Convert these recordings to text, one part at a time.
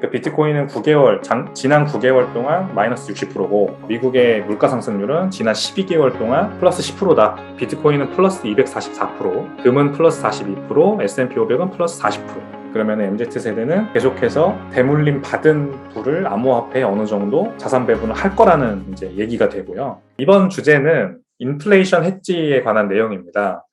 그러니까 비트코인은 9개월 장- 지난 9개월 동안 마이너스 60%고 미국의 물가 상승률은 지난 12개월 동안 플러스 10%다. 비트코인은 플러스 244%, 금은 플러스 42%, S&P 500은 플러스 40%. 그러면 MZ 세대는 계속해서 대물림 받은 부를 암호화폐에 어느 정도 자산 배분을 할 거라는 이제 얘기가 되고요. 이번 주제는 인플레이션 해지에 관한 내용입니다.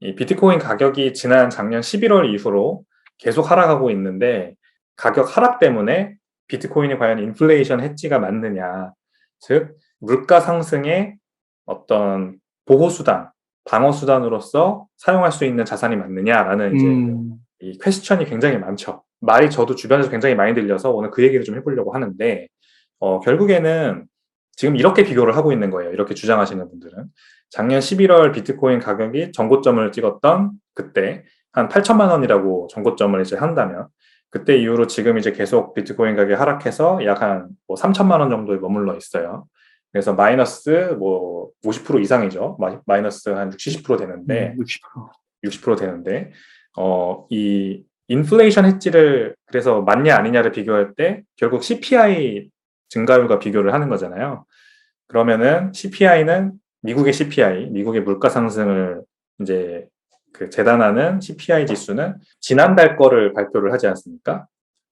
이 비트코인 가격이 지난 작년 11월 이후로 계속 하락하고 있는데 가격 하락 때문에 비트코인이 과연 인플레이션 해지가 맞느냐, 즉 물가 상승의 어떤 보호 수단, 방어 수단으로서 사용할 수 있는 자산이 맞느냐라는 이제 음, 이 퀘스천이 굉장히 많죠. 말이 저도 주변에서 굉장히 많이 들려서 오늘 그 얘기를 좀 해보려고 하는데 어, 결국에는 지금 이렇게 비교를 하고 있는 거예요. 이렇게 주장하시는 분들은 작년 11월 비트코인 가격이 전고점을 찍었던 그때 한 8천만 원이라고 전고점을 이제 한다면 그때 이후로 지금 이제 계속 비트코인 가격이 하락해서 약 한 뭐 3천만 원 정도에 머물러 있어요. 그래서 마이너스 뭐 50% 이상이죠. 마- 마이너스 한 60, 70% 되는데 음, 60%. 60% 되는데 어, 이 인플레이션 해지를 그래서 맞냐 아니냐를 비교할 때 결국 CPI 증가율과 비교를 하는 거잖아요. 그러면은 CPI는 미국의 CPI, 미국의 물가 상승을 이제 그 재단하는 CPI 지수는 지난달 거를 발표를 하지 않습니까?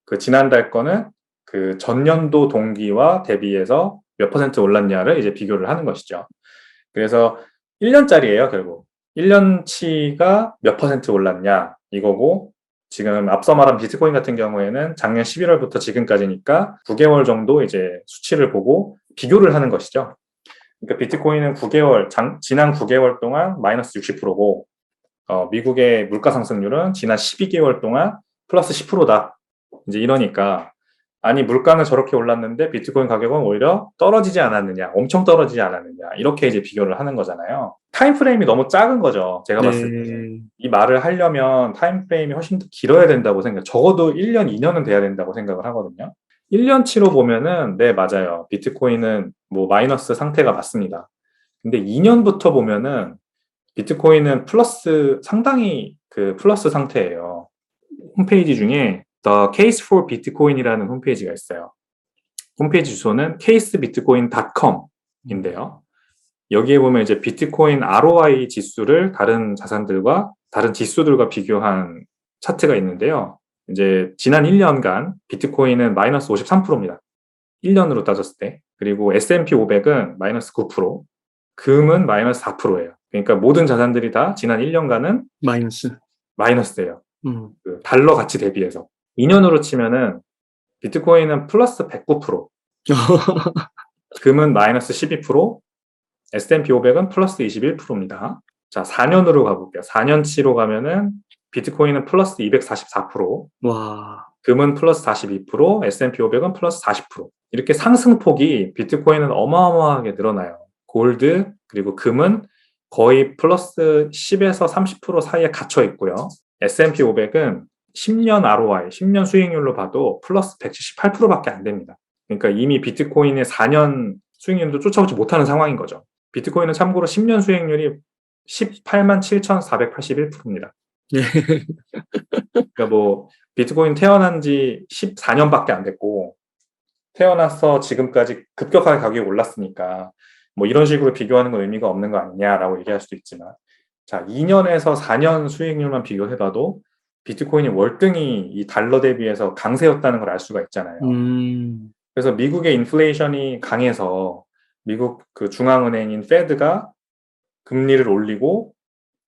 그 지난달 거는 그 전년도 동기와 대비해서 몇 퍼센트 올랐냐를 이제 비교를 하는 것이죠. 그래서 1년짜리예요, 결국. 1년치가 몇 퍼센트 올랐냐 이거고 지금 앞서 말한 비트코인 같은 경우에는 작년 11월부터 지금까지니까 9개월 정도 이제 수치를 보고 비교를 하는 것이죠. 그러니까 비트코인은 9개월 장- 지난 9개월 동안 마이너스 60%고 어, 미국의 물가 상승률은 지난 12개월 동안 플러스 10%다. 이제 이러니까 아니 물가는 저렇게 올랐는데 비트코인 가격은 오히려 떨어지지 않았느냐, 엄청 떨어지지 않았느냐 이렇게 이제 비교를 하는 거잖아요. 타임 프레임이 너무 작은 거죠. 제가 봤을 때. 네. 이 말을 하려면 타임 프레임이 훨씬 더 길어야 된다고 생각. 적어도 1년, 2년은 돼야 된다고 생각을 하거든요. 1년치로 보면은 네, 맞아요. 비트코인은 뭐 마이너스 상태가 맞습니다. 근데 2년부터 보면은 비트코인은 플러스 상당히 그 플러스 상태예요. 홈페이지 중에 The Case for Bitcoin이라는 홈페이지가 있어요. 홈페이지 주소는 casebitcoin.com인데요. 여기에 보면 이제 비트코인 ROI 지수를 다른 자산들과 다른 지수들과 비교한 차트가 있는데요. 이제 지난 1년간 비트코인은 마이너스 53%입니다. 1년으로 따졌을 때. 그리고 S&P 500은 마이너스 9%, 금은 마이너스 4%예요. 그러니까 모든 자산들이 다 지난 1년간은 마이너스. 마이너스예요. 음, 그 달러 가치 대비해서. 2년으로 치면은 비트코인은 플러스 109%, 금은 마이너스 12%, S&P 500은 플러스 21%입니다. 자, 4년으로 가볼게요. 4년치로 가면은 비트코인은 플러스 244%, 와, 금은 플러스 42%, S&P 500은 플러스 40%. 이렇게 상승폭이 비트코인은 어마어마하게 늘어나요. 골드 그리고 금은 거의 플러스 10에서 30% 사이에 갇혀 있고요. S&P 500은 10년 ROI, 10년 수익률로 봐도 플러스 178%밖에 안 됩니다. 그러니까 이미 비트코인의 4년 수익률도 쫓아오지 못하는 상황인 거죠. 비트코인은 참고로 10년 수익률이 18만 7,481%입니다. 예. 그러니까 뭐 비트코인 태어난 지 14년밖에 안 됐고 태어나서 지금까지 급격하게 가격이 올랐으니까 뭐 이런 식으로 비교하는 건 의미가 없는 거 아니냐라고 얘기할 수도 있지만 자 2년에서 4년 수익률만 비교해봐도 비트코인이 월등히 이 달러 대비해서 강세였다는 걸 알 수가 있잖아요. 음, 그래서 미국의 인플레이션이 강해서 미국 그 중앙은행인 페드가 금리를 올리고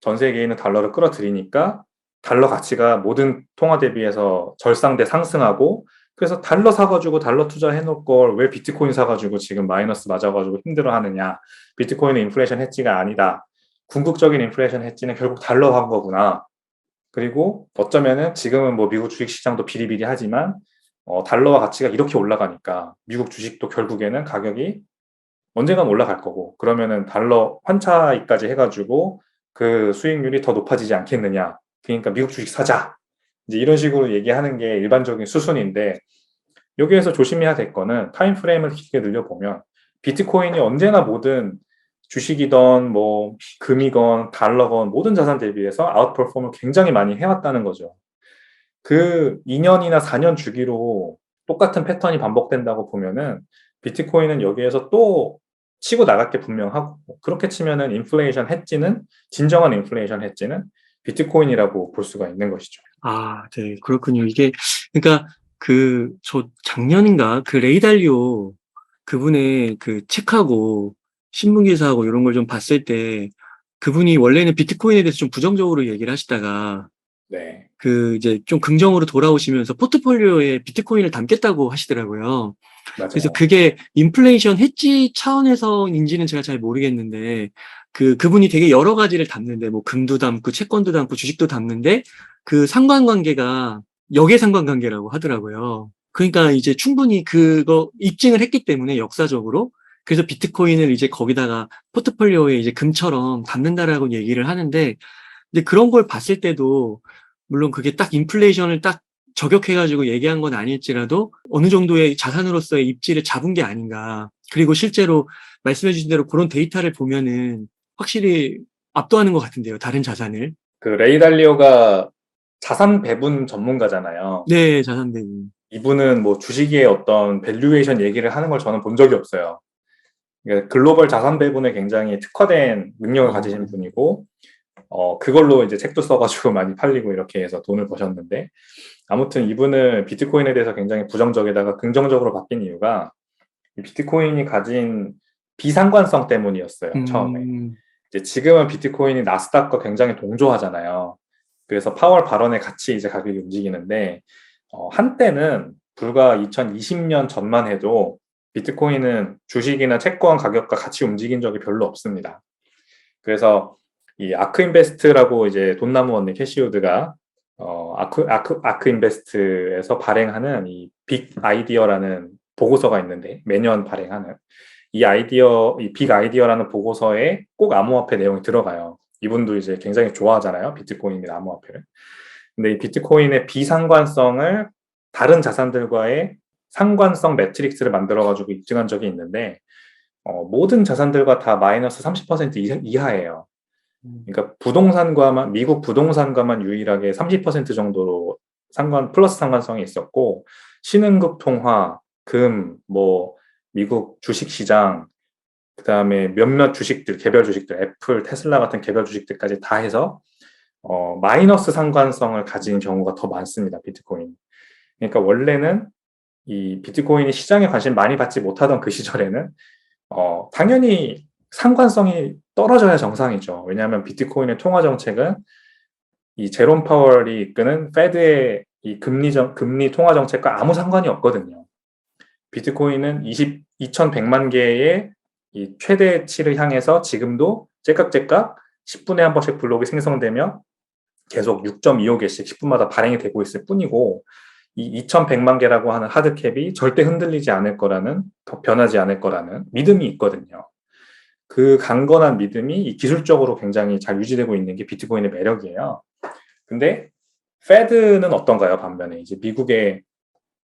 전 세계에 있는 달러를 끌어들이니까 달러 가치가 모든 통화 대비해서 절상대 상승하고 그래서 달러 사가지고 달러 투자해 놓을 걸 왜 비트코인 사가지고 지금 마이너스 맞아가지고 힘들어 하느냐. 비트코인은 인플레이션 해지가 아니다. 궁극적인 인플레이션 해지는 결국 달러 한 거구나. 그리고 어쩌면은 지금은 뭐 미국 주식 시장도 비리비리하지만 어, 달러와 가치가 이렇게 올라가니까 미국 주식도 결국에는 가격이 언젠간 올라갈 거고 그러면은 달러 환차익까지 해가지고 그 수익률이 더 높아지지 않겠느냐. 그러니까 미국 주식 사자. 이제 이런 식으로 얘기하는 게 일반적인 수순인데 여기에서 조심해야 될 거는 타임 프레임을 길게 늘려보면 비트코인이 언제나 모든 주식이던 뭐 금이건 달러건 모든 자산 대비해서 아웃퍼폼을 굉장히 많이 해왔다는 거죠. 그 2년이나 4년 주기로 똑같은 패턴이 반복된다고 보면은 비트코인은 여기에서 또 치고 나갈 게 분명하고 그렇게 치면은 인플레이션 해지는 진정한 인플레이션 해지는 비트코인이라고 볼 수가 있는 것이죠. 아, 네, 그렇군요. 이게, 그러니까, 그, 저, 작년인가, 그 레이달리오, 그분의 그 책하고, 신문기사하고 이런 걸 좀 봤을 때, 그분이 원래는 비트코인에 대해서 좀 부정적으로 얘기를 하시다가, 네. 그, 이제 좀 긍정으로 돌아오시면서 포트폴리오에 비트코인을 담겠다고 하시더라고요. 맞아요. 그래서 그게 인플레이션 해지 차원에서인지는 제가 잘 모르겠는데, 그, 그분이 되게 여러 가지를 담는데, 뭐, 금도 담고, 채권도 담고, 주식도 담는데, 그 상관관계가 역의 상관관계라고 하더라고요. 그러니까 이제 충분히 그거 입증을 했기 때문에 역사적으로, 그래서 비트코인을 이제 거기다가 포트폴리오에 이제 금처럼 담는다라고 얘기를 하는데, 근데 그런 걸 봤을 때도, 물론 그게 딱 인플레이션을 딱 저격해가지고 얘기한 건 아닐지라도 어느 정도의 자산으로서의 입지를 잡은 게 아닌가. 그리고 실제로 말씀해 주신 대로 그런 데이터를 보면은 확실히 압도하는 것 같은데요. 다른 자산을. 그 레이달리오가 자산 배분 전문가잖아요. 네, 자산 대비. 이분은 뭐 주식의 어떤 밸류에이션 얘기를 하는 걸 저는 본 적이 없어요. 그러니까 글로벌 자산 배분에 굉장히 특화된 능력을 어. 가지신 분이고, 어, 그걸로 이제 책도 써가지고 많이 팔리고 이렇게 해서 돈을 버셨는데, 아무튼 이분은 비트코인에 대해서 굉장히 부정적에다가 긍정적으로 바뀐 이유가 이 비트코인이 가진 비상관성 때문이었어요, 처음에. 음, 이제 지금은 비트코인이 나스닥과 굉장히 동조하잖아요. 그래서 파월 발언에 같이 이제 가격이 움직이는데, 어, 한때는 불과 2020년 전만 해도 비트코인은 주식이나 채권 가격과 같이 움직인 적이 별로 없습니다. 그래서 이 아크 인베스트라고 이제 돈나무 언니 캐시우드가 어, 아크, 아크, 아크 인베스트에서 발행하는 이 빅 아이디어라는 보고서가 있는데 매년 발행하는 이 아이디어, 이 빅 아이디어라는 보고서에 꼭 암호화폐 내용이 들어가요. 이분도 이제 굉장히 좋아하잖아요. 비트코인이나 암호화폐를. 근데 이 비트코인의 비상관성을 다른 자산들과의 상관성 매트릭스를 만들어가지고 입증한 적이 있는데, 어, 모든 자산들과 다 마이너스 30% 이하- 이하예요. 음. 그러니까 부동산과만, 미국 부동산과만 유일하게 30% 정도로 상관, 플러스 상관성이 있었고, 신흥국 통화, 금, 뭐, 미국 주식시장, 그 다음에 몇몇 주식들, 개별 주식들, 애플, 테슬라 같은 개별 주식들까지 다 해서, 어, 마이너스 상관성을 가진 경우가 더 많습니다, 비트코인. 그러니까 원래는 이 비트코인이 시장에 관심 많이 받지 못하던 그 시절에는, 어, 당연히 상관성이 떨어져야 정상이죠. 왜냐하면 비트코인의 통화 정책은 이 제롬 파월이 이끄는 페드의 이 금리 정, 금리 통화 정책과 아무 상관이 없거든요. 비트코인은 20, 2100만 개의 이 최대치를 향해서 지금도 째깍째깍 10분에 한 번씩 블록이 생성되며 계속 6.25개씩 10분마다 발행이 되고 있을 뿐이고 이 2100만 개라고 하는 하드캡이 절대 흔들리지 않을 거라는 변하지 않을 거라는 믿음이 있거든요. 그 강건한 믿음이 이 기술적으로 굉장히 잘 유지되고 있는 게 비트코인의 매력이에요. 근데 페드는 어떤가요? 반면에 이제 미국의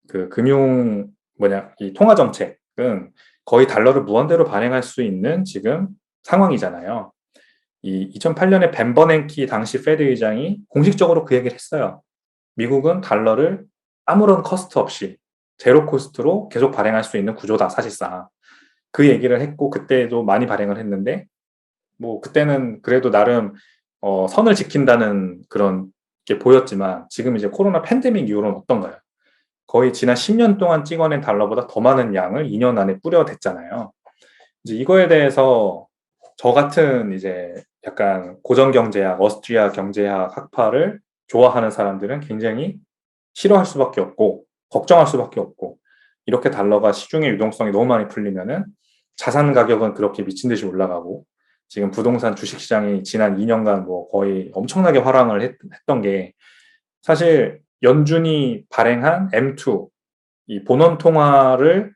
그 금융 뭐냐 이 통화 정책은 거의 달러를 무한대로 발행할 수 있는 지금 상황이잖아요. 이 2008년에 벤 버냉키 당시 페드 의장이 공식적으로 그 얘기를 했어요. 미국은 달러를 아무런 커스트 없이 제로 코스트로 계속 발행할 수 있는 구조다 사실상. 그 얘기를 했고 그때도 많이 발행을 했는데 뭐 그때는 그래도 나름 어, 선을 지킨다는 그런 게 보였지만 지금 이제 코로나 팬데믹 이후로는 어떤가요? 거의 지난 10년 동안 찍어낸 달러보다 더 많은 양을 2년 안에 뿌려댔잖아요. 이제 이거에 대해서 저 같은 이제 약간 고전 경제학, 어스트리아 경제학 학파를 좋아하는 사람들은 굉장히 싫어할 수밖에 없고 걱정할 수밖에 없고 이렇게 달러가 시중의 유동성이 너무 많이 풀리면은 자산 가격은 그렇게 미친 듯이 올라가고 지금 부동산 주식 시장이 지난 2년간 뭐 거의 엄청나게 화랑을 했, 했던 게 사실 연준이 발행한 M2 이 본원 통화를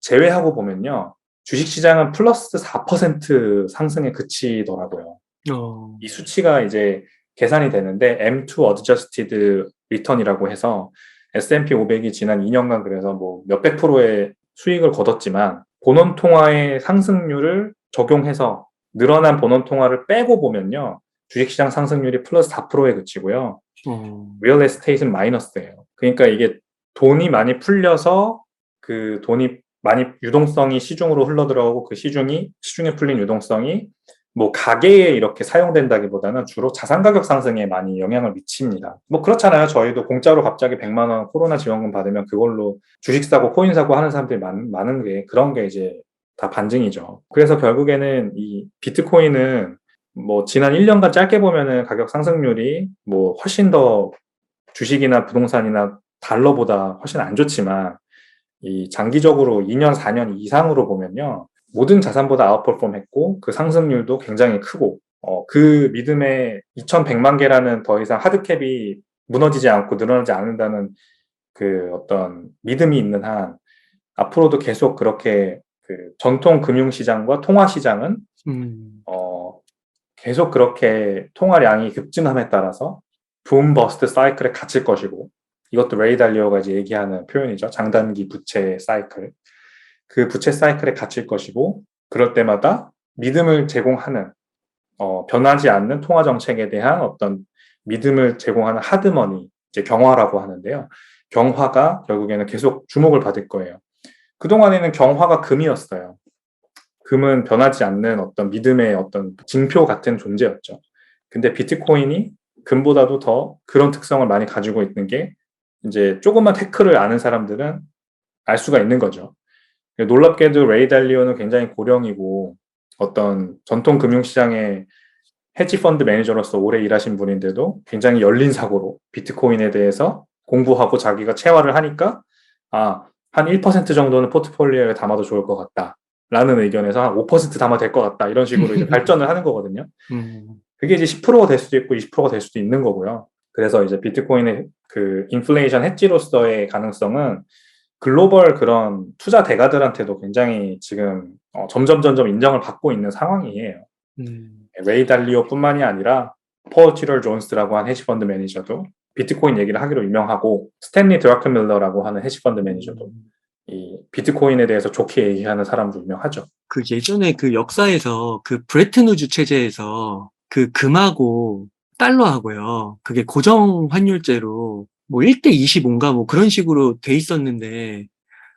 제외하고 보면요. 주식 시장은 플러스 4% 상승에 그치더라고요. 어, 이 수치가 이제 계산이 되는데 M2 Adjusted Return이라고 해서 S&P 500이 지난 2년간 그래서 뭐 몇백 프로의 수익을 거뒀지만 본원 통화의 상승률을 적용해서 늘어난 본원 통화를 빼고 보면요. 주식시장 상승률이 플러스 4%에 그치고요. 어, 리얼 에스테이트는 마이너스예요. 그러니까 이게 돈이 많이 풀려서 그 돈이 많이 유동성이 시중으로 흘러 들어오고 그 시중이 시중에 풀린 유동성이 뭐 가계에 이렇게 사용된다기보다는 주로 자산 가격 상승에 많이 영향을 미칩니다. 뭐 그렇잖아요. 저희도 공짜로 갑자기 100만 원 코로나 지원금 받으면 그걸로 주식 사고 코인 사고 하는 사람들이 많, 많은 게 그런 게 이제 다 반증이죠. 그래서 결국에는 이 비트코인은 뭐 지난 1년간 짧게 보면은 가격 상승률이 뭐 훨씬 더 주식이나 부동산이나 달러보다 훨씬 안 좋지만 이 장기적으로 2년, 4년 이상으로 보면요. 모든 자산보다 아웃퍼폼 했고 그 상승률도 굉장히 크고 어, 그 믿음에 2100만 개라는 더 이상 하드캡이 무너지지 않고 늘어나지 않는다는 그 어떤 믿음이 있는 한 앞으로도 계속 그렇게 그 전통 금융시장과 통화시장은 음, 어, 계속 그렇게 통화량이 급증함에 따라서 붐 버스트 사이클에 갇힐 것이고 이것도 레이 달리오가 이제 얘기하는 표현이죠. 장단기 부채 사이클. 그 부채 사이클에 갇힐 것이고 그럴 때마다 믿음을 제공하는 어, 변하지 않는 통화 정책에 대한 어떤 믿음을 제공하는 하드머니 이제 경화라고 하는데요. 경화가 결국에는 계속 주목을 받을 거예요. 그동안에는 경화가 금이었어요. 금은 변하지 않는 어떤 믿음의 어떤 징표 같은 존재였죠. 근데 비트코인이 금보다도 더 그런 특성을 많이 가지고 있는 게 이제 조금만 테크를 아는 사람들은 알 수가 있는 거죠. 놀랍게도 레이 달리오는 굉장히 고령이고 어떤 전통 금융시장의 헤지 펀드 매니저로서 오래 일하신 분인데도 굉장히 열린 사고로 비트코인에 대해서 공부하고 자기가 체화를 하니까 아, 한 1% 정도는 포트폴리오에 담아도 좋을 것 같다. 라는 의견에서 한 5% 담아 될 것 같다. 이런 식으로 이제 발전을 하는 거거든요. 음, 그게 이제 10%가 될 수도 있고 20%가 될 수도 있는 거고요. 그래서 이제 비트코인의 그 인플레이션 해지로서의 가능성은 글로벌 그런 투자 대가들한테도 굉장히 지금 어, 점점 점점 인정을 받고 있는 상황이에요. 음, 레이 달리오뿐만이 아니라 폴 티럴 존스라고 한 헤지펀드 매니저도 비트코인 얘기를 하기로 유명하고 스탠리 드라크밀러라고 하는 헤지펀드 매니저도 이 비트코인에 대해서 좋게 얘기하는 사람도 유명하죠. 그 예전에 그 역사에서 그 브레튼 우즈 체제에서 그 금하고 달러하고요. 그게 고정 환율제로 뭐 1대 25인가 뭐 그런 식으로 돼 있었는데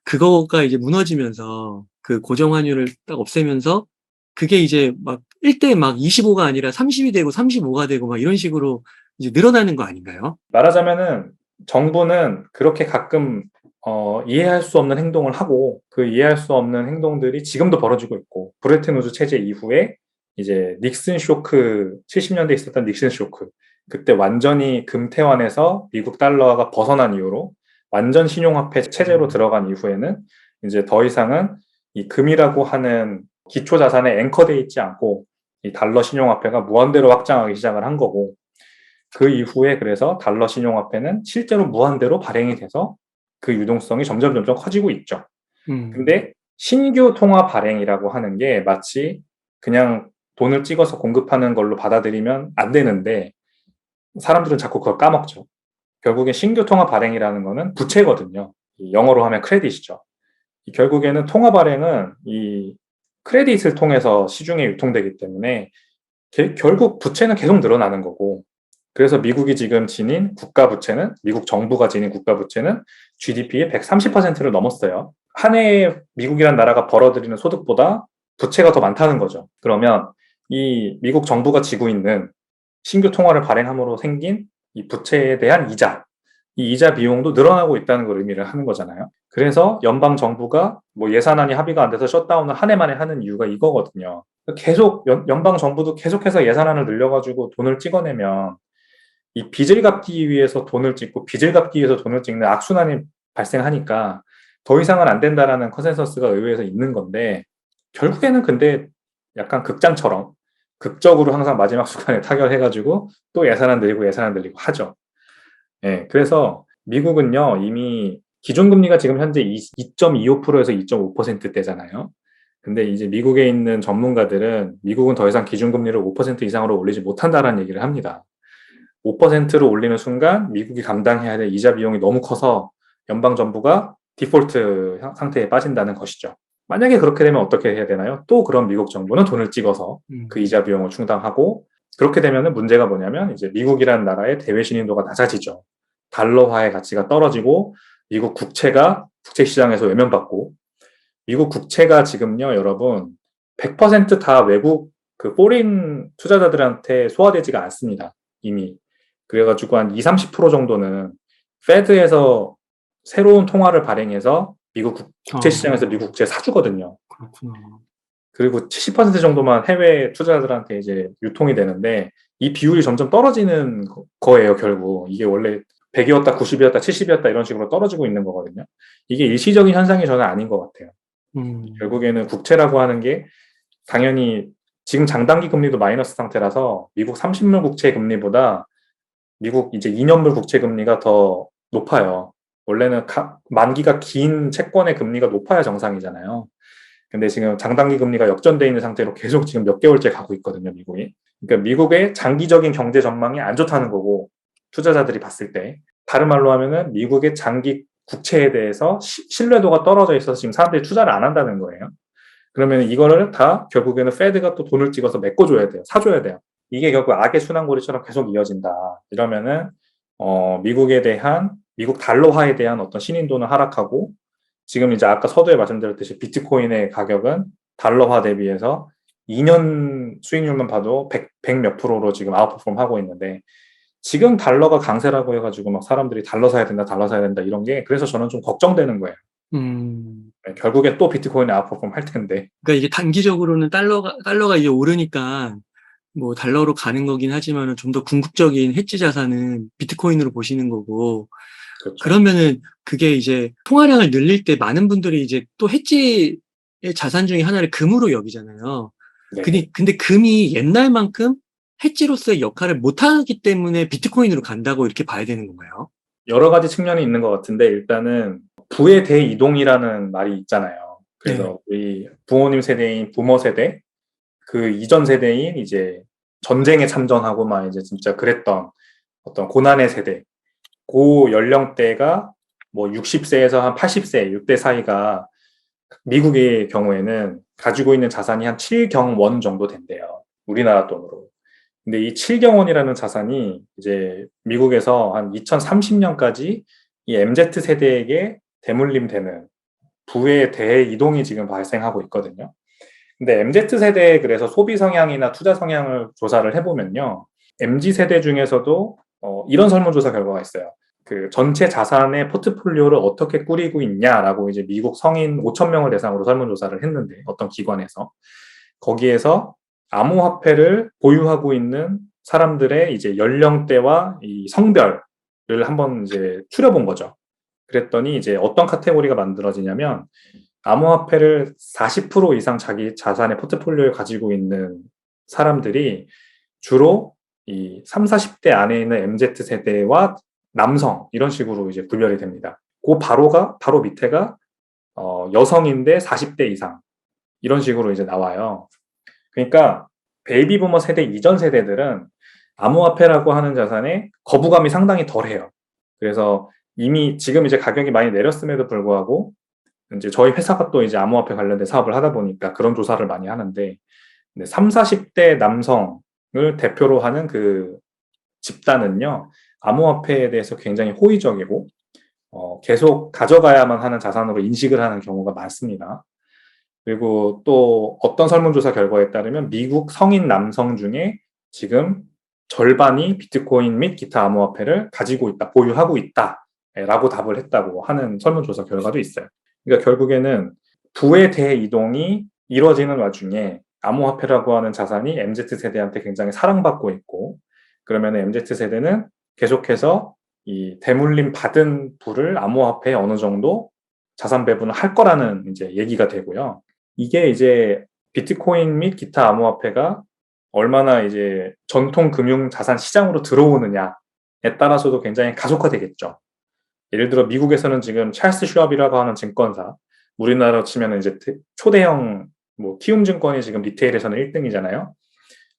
그거가 이제 무너지면서 그 고정 환율을 딱 없애면서 그게 이제 막 1대 막 25가 아니라 30이 되고 35가 되고 막 이런 식으로 이제 늘어나는 거 아닌가요? 말하자면은 정부는 그렇게 가끔 어, 이해할 수 없는 행동을 하고 그 이해할 수 없는 행동들이 지금도 벌어지고 있고 브레튼 우즈 체제 이후에 이제 닉슨 쇼크 70년대에 있었던 닉슨 쇼크 그때 완전히 금태환에서 미국 달러가 벗어난 이후로 완전 신용화폐 체제로 들어간 이후에는 이제 더 이상은 이 금이라고 하는 기초 자산에 앵커돼 있지 않고 이 달러 신용화폐가 무한대로 확장하기 시작을 한 거고 그 이후에 그래서 달러 신용화폐는 실제로 무한대로 발행이 돼서 그 유동성이 점점 점점 커지고 있죠. 음, 근데 신규 통화 발행이라고 하는 게 마치 그냥 돈을 찍어서 공급하는 걸로 받아들이면 안 되는데 사람들은 자꾸 그걸 까먹죠. 결국에 신규 통화 발행이라는 거는 부채거든요. 이 영어로 하면 크레딧이죠. 이 결국에는 통화 발행은 이 크레딧을 통해서 시중에 유통되기 때문에 게- 결국 부채는 계속 늘어나는 거고 그래서 미국이 지금 지닌 국가 부채는 미국 정부가 지닌 국가 부채는 GDP의 130%를 넘었어요. 한 해에 미국이란 나라가 벌어들이는 소득보다 부채가 더 많다는 거죠. 그러면 이 미국 정부가 지고 있는 신규 통화를 발행함으로 생긴 이 부채에 대한 이자, 이 이자 비용도 늘어나고 있다는 걸 의미를 하는 거잖아요. 그래서 연방 정부가 뭐 예산안이 합의가 안 돼서 셧다운을 한 해 만에 하는 이유가 이거거든요. 계속 연, 연방 정부도 계속해서 예산안을 늘려가지고 돈을 찍어내면 이 빚을 갚기 위해서 돈을 찍고 빚을 갚기 위해서 돈을 찍는 악순환이 발생하니까 더 이상은 안 된다라는 컨센서스가 의회에서 있는 건데 결국에는 근데 약간 극장처럼 극적으로 항상 마지막 순간에 타결해가지고 또 예산안 늘리고 예산안 늘리고 하죠. 예, 그래서 미국은요 이미 기준금리가 지금 현재 2.25%에서 2.5%대잖아요. 근데 이제 미국에 있는 전문가들은 미국은 더 이상 기준금리를 5% 이상으로 올리지 못한다라는 얘기를 합니다. 5%로 올리는 순간 미국이 감당해야 될 이자 비용이 너무 커서 연방 정부가 디폴트 형- 상태에 빠진다는 것이죠. 만약에 그렇게 되면 어떻게 해야 되나요? 또 그럼 미국 정부는 돈을 찍어서 음, 그 이자 비용을 충당하고 그렇게 되면은 문제가 뭐냐면 이제 미국이라는 나라의 대외 신인도가 낮아지죠. 달러화의 가치가 떨어지고 미국 국채가 국채 시장에서 외면받고 미국 국채가 지금요, 여러분 100%다 외국 그 포린 투자자들한테 소화되지가 않습니다. 이미. 그래가지고 한 20, 30% 정도는 페드에서 새로운 통화를 발행해서 미국 국채 어. 시장에서 미국 국채 사주거든요. 그렇구나. 그리고 70% 정도만 해외 투자자들한테 이제 유통이 되는데 이 비율이 점점 떨어지는 거- 거예요, 결국. 이게 원래 100이었다, 90이었다, 70이었다 이런 식으로 떨어지고 있는 거거든요. 이게 일시적인 현상이 저는 아닌 것 같아요. 음. 결국에는 국채라고 하는 게 당연히 지금 장단기 금리도 마이너스 상태라서 미국 30물 국채 금리보다 미국 이제 2년물 국채 금리가 더 높아요. 원래는 가- 만기가 긴 채권의 금리가 높아야 정상이잖아요. 근데 지금 장단기 금리가 역전돼 있는 상태로 계속 지금 몇 개월째 가고 있거든요, 미국이. 그러니까 미국의 장기적인 경제 전망이 안 좋다는 거고 투자자들이 봤을 때 다른 말로 하면은 미국의 장기 국채에 대해서 시- 신뢰도가 떨어져 있어서 지금 사람들이 투자를 안 한다는 거예요. 그러면 이거를 다 결국에는 페드가 또 돈을 찍어서 메꿔줘야 돼요. 사줘야 돼요. 이게 결국 악의 순환고리처럼 계속 이어진다. 이러면은 어, 미국에 대한 미국 달러화에 대한 어떤 신인도는 하락하고 지금 이제 아까 서두에 말씀드렸듯이 비트코인의 가격은 달러화 대비해서 2년 수익률만 봐도 100, 100몇 프로로 지금 아웃퍼폼 하고 있는데 지금 달러가 강세라고 해가지고 막 사람들이 달러 사야 된다, 달러 사야 된다 이런 게 그래서 저는 좀 걱정되는 거예요. 음. 네, 결국엔 또 비트코인이 아웃퍼폼 할 텐데 그러니까 이게 단기적으로는 달러가 달러가 이제 오르니까 뭐 달러로 가는 거긴 하지만은 좀 더 궁극적인 해지 자산은 비트코인으로 보시는 거고 그렇죠. 그러면은 그게 이제 통화량을 늘릴 때 많은 분들이 이제 또 해지의 자산 중에 하나를 금으로 여기잖아요. 네. 근데, 근데 금이 옛날만큼 해지로서의 역할을 못하기 때문에 비트코인으로 간다고 이렇게 봐야 되는 건가요? 여러 가지 측면이 있는 것 같은데 일단은 부의 대이동이라는 말이 있잖아요. 그래서 네. 우리 부모님 세대인 부모 세대 그 이전 세대인 이제 전쟁에 참전하고 막 이제 진짜 그랬던 어떤 고난의 세대 고 연령대가 뭐 60세에서 한 80세 6대 사이가 미국의 경우에는 가지고 있는 자산이 한 7경원 정도 된대요. 우리나라 돈으로. 근데 이 7경원이라는 자산이 이제 미국에서 한 2030년까지 이 MZ 세대에게 대물림되는 부의 대이동이 지금 발생하고 있거든요. 근데 MZ 세대의 그래서 소비 성향이나 투자 성향을 조사를 해보면요. MZ 세대 중에서도 어, 이런 설문조사 결과가 있어요. 그 전체 자산의 포트폴리오를 어떻게 꾸리고 있냐라고 이제 미국 성인 5천 명을 대상으로 설문조사를 했는데 어떤 기관에서 거기에서 암호화폐를 보유하고 있는 사람들의 이제 연령대와 이 성별을 한번 이제 추려본 거죠. 그랬더니 이제 어떤 카테고리가 만들어지냐면 암호화폐를 40% 이상 자기 자산의 포트폴리오에 가지고 있는 사람들이 주로 이 3, 40대 안에 있는 MZ 세대와 남성 이런 식으로 이제 분별이 됩니다. 그 바로가 바로 밑에가 어, 여성인데 40대 이상 이런 식으로 이제 나와요. 그러니까 베이비 부머 세대 이전 세대들은 암호화폐라고 하는 자산에 거부감이 상당히 덜해요. 그래서 이미 지금 이제 가격이 많이 내렸음에도 불구하고 이제 저희 회사가 또 이제 암호화폐 관련된 사업을 하다 보니까 그런 조사를 많이 하는데 3, 40대 남성을 대표로 하는 그 집단은요 암호화폐에 대해서 굉장히 호의적이고 어, 계속 가져가야만 하는 자산으로 인식을 하는 경우가 많습니다. 그리고 또 어떤 설문조사 결과에 따르면 미국 성인 남성 중에 지금 절반이 비트코인 및 기타 암호화폐를 가지고 있다, 보유하고 있다 라고 답을 했다고 하는 설문조사 결과도 있어요. 그러니까 결국에는 부의 대이동이 이루어지는 와중에 암호화폐라고 하는 자산이 MZ 세대한테 굉장히 사랑받고 있고 그러면 MZ 세대는 계속해서 이 대물림 받은 부를 암호화폐에 어느 정도 자산 배분을 할 거라는 이제 얘기가 되고요. 이게 이제 비트코인 및 기타 암호화폐가 얼마나 이제 전통 금융 자산 시장으로 들어오느냐에 따라서도 굉장히 가속화되겠죠. 예를 들어 미국에서는 지금 찰스 슈압이라고 하는 증권사, 우리나라로 치면 이제 초대형 뭐 키움 증권이 지금 리테일에서는 1등이잖아요.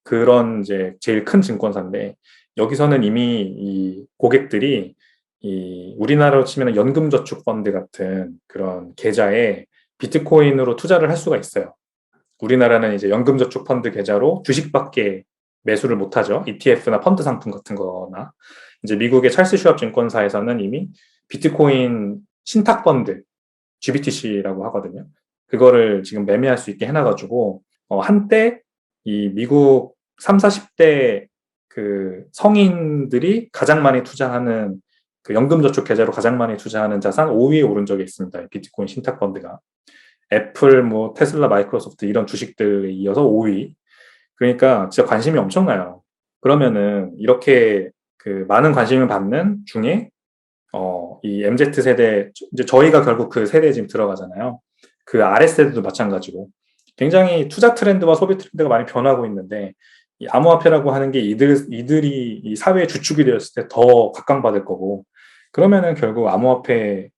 그런 이제 제일 큰 증권사인데 여기서는 이미 이 고객들이 이 우리나라로 치면 연금저축 펀드 같은 그런 계좌에 비트코인으로 투자를 할 수가 있어요. 우리나라는 이제 연금저축 펀드 계좌로 주식밖에 매수를 못하죠. ETF나 펀드 상품 같은 거나 이제 미국의 찰스 슈압 증권사에서는 이미 비트코인 신탁 펀드 GBTC라고 하거든요. 그거를 지금 매매할 수 있게 해놔가지고 어, 한때 이 미국 3, 40대 그 성인들이 가장 많이 투자하는 그 연금저축 계좌로 가장 많이 투자하는 자산 5위에 오른 적이 있습니다. 이 비트코인 신탁 펀드가 애플, 뭐 테슬라, 마이크로소프트 이런 주식들에 이어서 5위. 그러니까 진짜 관심이 엄청나요. 그러면은 이렇게 그 많은 관심을 받는 중에 어, 이 MZ 세대 이제 저희가 결국 그 세대에 지금 들어가잖아요. 그 아래 세대도 마찬가지고 굉장히 투자 트렌드와 소비 트렌드가 많이 변하고 있는데 이 암호화폐라고 하는 게 이들 이들이 이 사회의 주축이 되었을 때 더 각광받을 거고 그러면은 결국 암호화폐의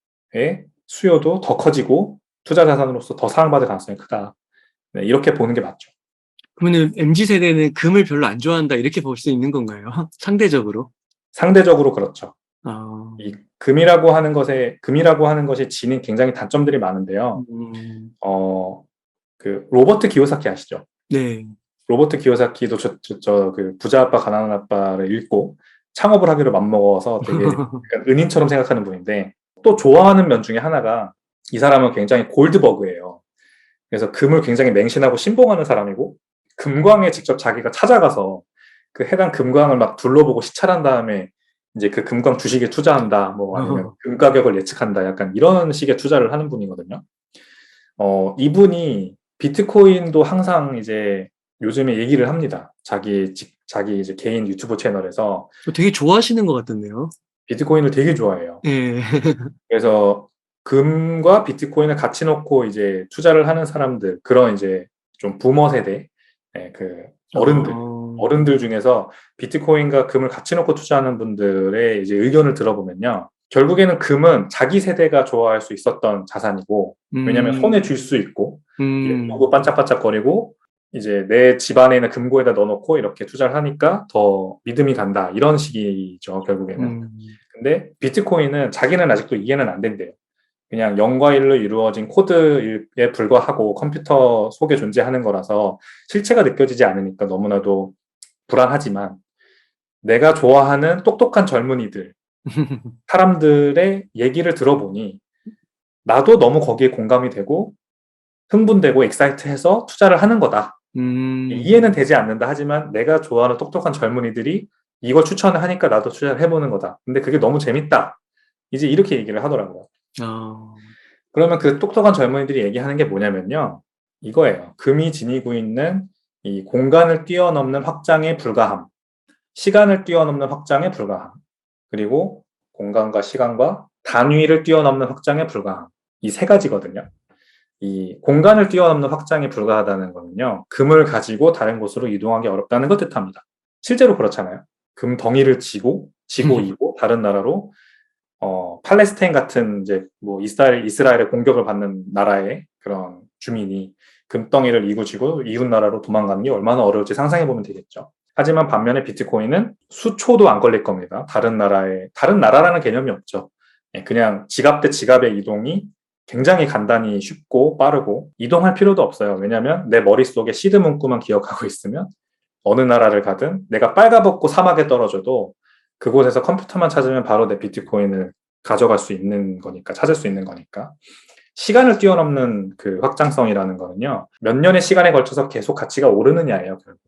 수요도 더 커지고 투자 자산으로서 더 사랑받을 가능성이 크다. 네, 이렇게 보는 게 맞죠. 그러면 MZ 세대는 금을 별로 안 좋아한다 이렇게 볼 수 있는 건가요? 상대적으로? 상대적으로 그렇죠. 아, 이 금이라고 하는 것에 금이라고 하는 것이 지닌 굉장히 단점들이 많은데요. 음, 어, 그 로버트 기요사키 아시죠? 네. 로버트 기요사키도 저, 저, 저, 그 부자 아빠 가난한 아빠를 읽고 창업을 하기로 맘먹어서 되게 은인처럼 생각하는 분인데 또 좋아하는 면 중에 하나가 이 사람은 굉장히 골드버그예요. 그래서 금을 굉장히 맹신하고 신봉하는 사람이고 금광에 직접 자기가 찾아가서 그 해당 금광을 막 둘러보고 시찰한 다음에 이제 그 금광 주식에 투자한다, 뭐 아니면 금 가격을 예측한다, 약간 이런 식의 투자를 하는 분이거든요. 어, 이분이 비트코인도 항상 이제 요즘에 얘기를 합니다. 자기 직- 자기 이제 개인 유튜브 채널에서 되게 좋아하시는 것 같던데요. 비트코인을 되게 좋아해요. 예. 그래서 금과 비트코인을 같이 놓고 이제 투자를 하는 사람들 그런 이제 좀 부모 세대 예, 그 어른들 어, 어른들 중에서 비트코인과 금을 같이 놓고 투자하는 분들의 이제 의견을 들어보면요. 결국에는 금은 자기 세대가 좋아할 수 있었던 자산이고 음, 손에 쥘 수 있고 음, 예쁘고 반짝반짝거리고 이제 내 집안에 있는 금고에다 넣어놓고 이렇게 투자를 하니까 더 믿음이 간다 이런 식이죠 결국에는. 음, 근데 비트코인은 자기는 아직도 이해는 안 된대요. 그냥 0과 1로 이루어진 코드에 불과하고 컴퓨터 속에 존재하는 거라서 실체가 느껴지지 않으니까 너무나도 불안하지만 내가 좋아하는 똑똑한 젊은이들, 사람들의 얘기를 들어보니 나도 너무 거기에 공감이 되고 흥분되고 엑사이트해서 투자를 하는 거다. 음, 이해는 되지 않는다 하지만 내가 좋아하는 똑똑한 젊은이들이 이걸 추천을 하니까 나도 투자를 해보는 거다. 근데 그게 너무 재밌다. 이제 이렇게 얘기를 하더라고요. 아, 그러면 그 똑똑한 젊은이들이 얘기하는 게 뭐냐면요. 이거예요. 금이 지니고 있는 이 공간을 뛰어넘는 확장의 불가함, 시간을 뛰어넘는 확장의 불가함, 그리고 공간과 시간과 단위를 뛰어넘는 확장의 불가함. 이 세 가지거든요. 이 공간을 뛰어넘는 확장이 불가하다는 거는요. 금을 가지고 다른 곳으로 이동하기 어렵다는 것 뜻합니다. 실제로 그렇잖아요. 금 덩이를 지고 지고 이고 다른 나라로 어, 팔레스타인 같은 이제 뭐 이스라엘 이스라엘의 공격을 받는 나라의 그런 주민이 금덩이를 이고 지고 이웃 나라로 도망가는 게 얼마나 어려울지 상상해 보면 되겠죠. 하지만 반면에 비트코인은 수초도 안 걸릴 겁니다. 다른 나라에 다른 나라라는 개념이 없죠. 예, 그냥 지갑 대 지갑의 이동이 굉장히 간단히 쉽고 빠르고 이동할 필요도 없어요. 왜냐하면 내 머릿속에 시드 문구만 기억하고 있으면 어느 나라를 가든 내가 빨가벗고 사막에 떨어져도 그곳에서 컴퓨터만 찾으면 바로 내 비트코인을 가져갈 수 있는 거니까 찾을 수 있는 거니까 시간을 뛰어넘는 그 확장성이라는 거는요 몇 년의 시간에 걸쳐서 계속 가치가 오르느냐예요 결국.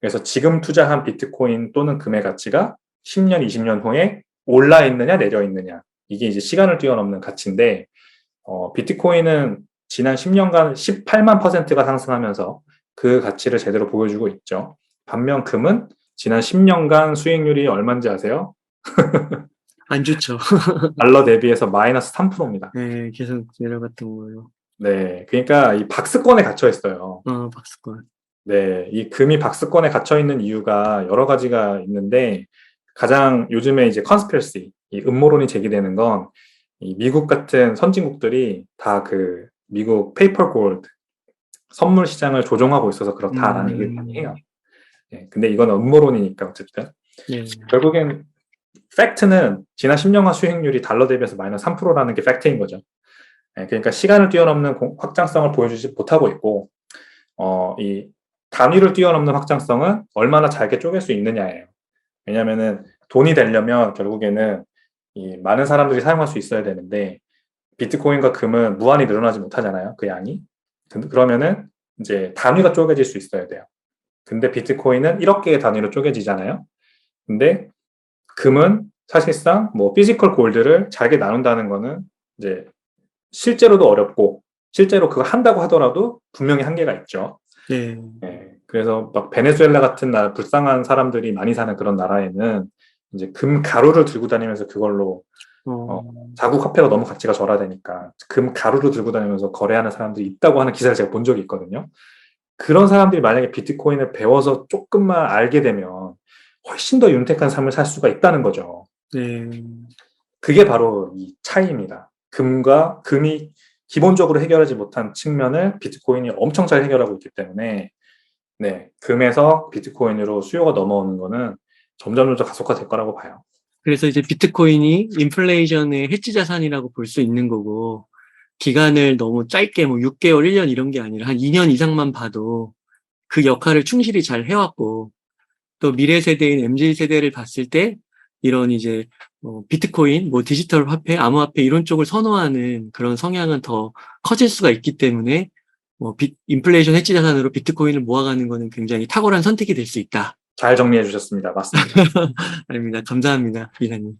그래서 지금 투자한 비트코인 또는 금의 가치가 10년 20년 후에 올라 있느냐 내려 있느냐. 이게 이제 시간을 뛰어넘는 가치인데 어, 비트코인은 지난 10년간 18만 퍼센트가 상승하면서 그 가치를 제대로 보여주고 있죠. 반면 금은 지난 10년간 수익률이 얼마인지 아세요? 안 좋죠. 달러 대비해서 마이너스 3%입니다. 네, 계속 내려갔던 거예요. 네, 그러니까 이 박스권에 갇혀 있어요. 아, 박스권. 네, 이 금이 박스권에 갇혀 있는 이유가 여러 가지가 있는데 가장 요즘에 이제 컨스피러시, 이 음모론이 제기되는 건 이 미국 같은 선진국들이 다 그 미국 페이퍼 골드 선물 시장을 조종하고 있어서 그렇다라는 음. 얘기를 많이 해요. 네, 근데 이건 음모론이니까 어쨌든 네. 결국엔 팩트는 지난 10년간 수익률이 달러 대비해서 마이너스 3%라는 게 팩트인 거죠. 예, 그러니까 시간을 뛰어넘는 공- 확장성을 보여주지 못하고 있고, 어, 이 단위를 뛰어넘는 확장성은 얼마나 잘게 쪼갤 수 있느냐예요. 왜냐면은 돈이 되려면 결국에는 이 많은 사람들이 사용할 수 있어야 되는데, 비트코인과 금은 무한히 늘어나지 못하잖아요. 그 양이. 그- 그러면은 이제 단위가 쪼개질 수 있어야 돼요. 근데 비트코인은 1억 개의 단위로 쪼개지잖아요. 근데 금은 사실상 뭐 피지컬 골드를 잘게 나눈다는 거는 이제 실제로도 어렵고 실제로 그거 한다고 하더라도 분명히 한계가 있죠. 네. 예, 그래서 막 베네수엘라 같은 나라 불쌍한 사람들이 많이 사는 그런 나라에는 이제 금 가루를 들고 다니면서 그걸로 어, 자국 화폐가 너무 가치가 절하되니까 금 가루를 들고 다니면서 거래하는 사람들이 있다고 하는 기사를 제가 본 적이 있거든요. 그런 사람들이 만약에 비트코인을 배워서 조금만 알게 되면 훨씬 더 윤택한 삶을 살 수가 있다는 거죠. 네. 그게 바로 이 차이입니다. 금과 금이 기본적으로 해결하지 못한 측면을 비트코인이 엄청 잘 해결하고 있기 때문에 네, 금에서 비트코인으로 수요가 넘어오는 거는 점점 점점 가속화될 거라고 봐요. 그래서 이제 비트코인이 인플레이션의 해지 자산이라고 볼 수 있는 거고, 기간을 너무 짧게 뭐 6개월, 1년 이런 게 아니라 한 2년 이상만 봐도 그 역할을 충실히 잘 해왔고, 또 미래 세대인 MZ 세대를 봤을 때 이런 이제 뭐 비트코인, 뭐 디지털 화폐, 암호화폐 이런 쪽을 선호하는 그런 성향은 더 커질 수가 있기 때문에 뭐 비- 인플레이션 해지 자산으로 비트코인을 모아가는 거는 굉장히 탁월한 선택이 될 수 있다. 잘 정리해 주셨습니다. 맞습니다. 아닙니다. 감사합니다, 기사님.